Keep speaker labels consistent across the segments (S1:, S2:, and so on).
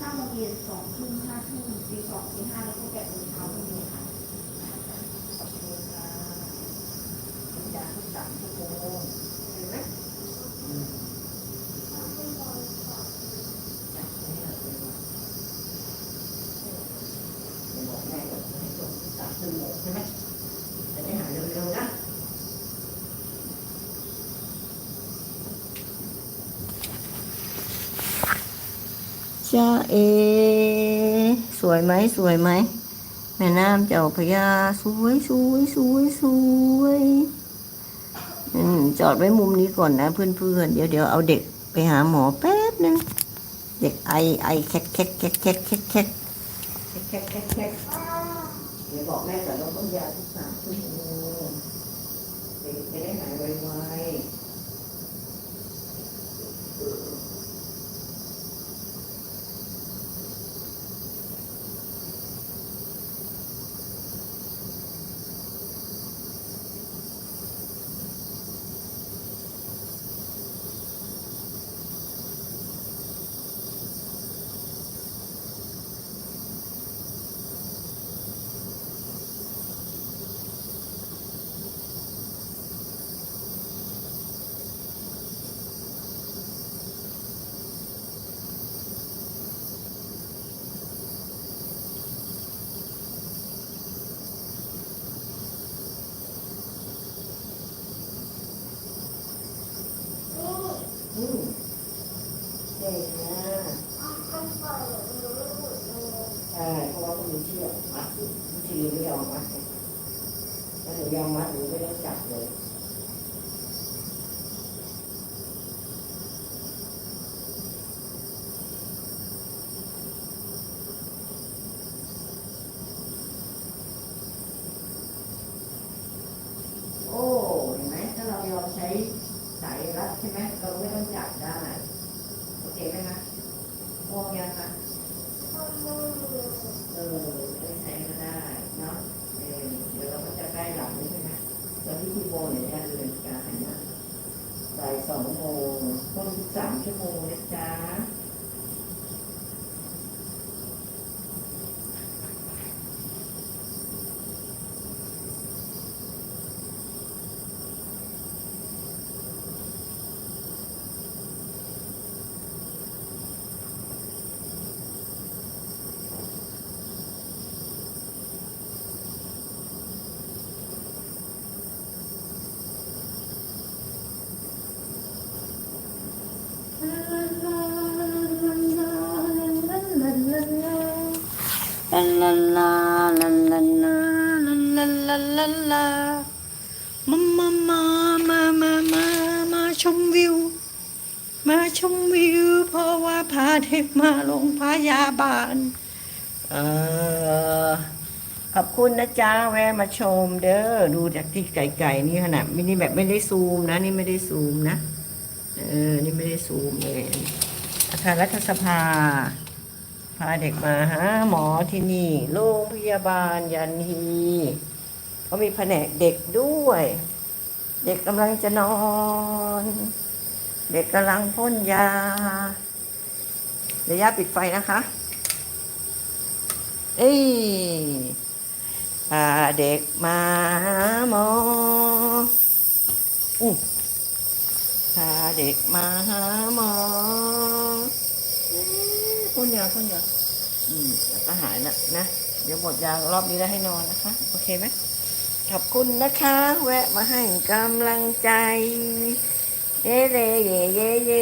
S1: เย็นอ่าห้าโมงเย็นสองทุ่มห้าทุ่มตีสองตีห้าแล้วก็แปดโมงเช้าไม่มีค่ะ
S2: ขอบคุณค่ะเป็นยาทุกสามชั่วโมงเห็นไหมอืมจับไม่ได้เลยว่ะเดี๋ยวบอกแม่ก่อนให้ส่งทุกสามชั่วโมงใช่ไหมจะได้หายเร็วๆนะ
S3: จ้าเอ สวยไหมสวยไหมแม่น้ำเจ้าพระยาสวยสวยสวยสวยจอดไว้มุมนี้ก่อนนะเพื่อนๆเดี๋ยวเดี๋ยวเอาเด็กไปหาหมอแป๊บนึงเด็กไอไอแคกแคกแคกแคกแคกแคก
S2: แค่แค่แค่เดี๋ยวบอกแม่ก่อนว่าต้องยาทุกสามชั่วโมงเด็กจะได้หายไวๆ อืมเก่งนะใช่เพราะว่าคุณมีเชือกมัดอยู่ทีไม่ยอมมัดถ้าหนูยอมมัดหนูไม่ต้องจับเลยโอ้เห็นไหมถ้าเรายอมใช้สายรัดใช่ไหมเราไม่ต้องจับได้ โอเคไหมคะมองยังคะเออไม่ใช้ก็ได้เนาะเออเดี๋ยวเราก็จะใกล้หลับแล้วใช่ไหมตอนที่กี่โบเนี่ยจะเรียนการนะบ่ายสองโมงคนสามชั่วโมงนะจ๊ะ
S3: ลาลาลาลาลาลาลาลาลาลามามามามามามามาชมวิว มาชมวิว เพราะว่าพาเด็กมาโรงพยาบาลเออขอบคุณนะจ๊ะแวะมาชมเด้อดูจากที่ไกลๆนี่ขนาดไม่นี่แบบไม่ได้ซูมนะ นี่ไม่ได้ซูมนะ เออ นี่ไม่ได้ซูมเลยอาคารรัฐสภา พาเด็กมาหาหมอที่นี่โรงพยาบาลยันฮีเขามีแผนกเด็กด้วย เด็กกำลังจะนอน เด็กกำลังพ่นยาเดี๋ยวย่าปิดไฟนะคะ เอ้ยพาเด็กมาหาหมออู้พาเด็กมาหาหมออื้อ พ่นยาพ่นยาอืมเดี๋ยวก็หายละนะ เดี๋ยวหมดยารอบนี้แล้วให้นอนนะคะ โอเคไหมขอบคุณนะคะ แวะมาให้กำลังใจ เย่เย่เย่เย่เย่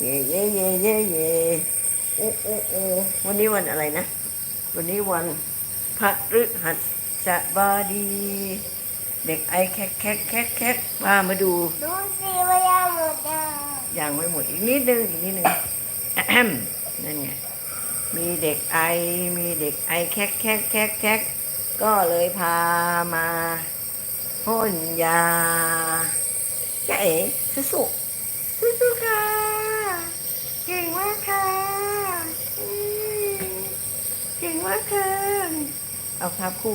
S3: เย่เย่เย่เย่เย่โอ้โอ้โอ้วันนี้วันอะไรนะ วันนี้วันพระฤหัสบดี เด็กไอแคกแคกแคกแคกมามาดู
S4: ดูสิว่ายาหมดอะ
S3: ยังไม่หมดอีกนิดนึงอีกนิดนึงอะแฮม นั่นไง มีเด็กไอ มีเด็กไอแคกแคกแคกแคกก็เลยพามาพ่นยาจ้าเอ๋สุสุสุสุค่ะ เก่งมากค่ะเก่งมากค่ะ เอาครับคู่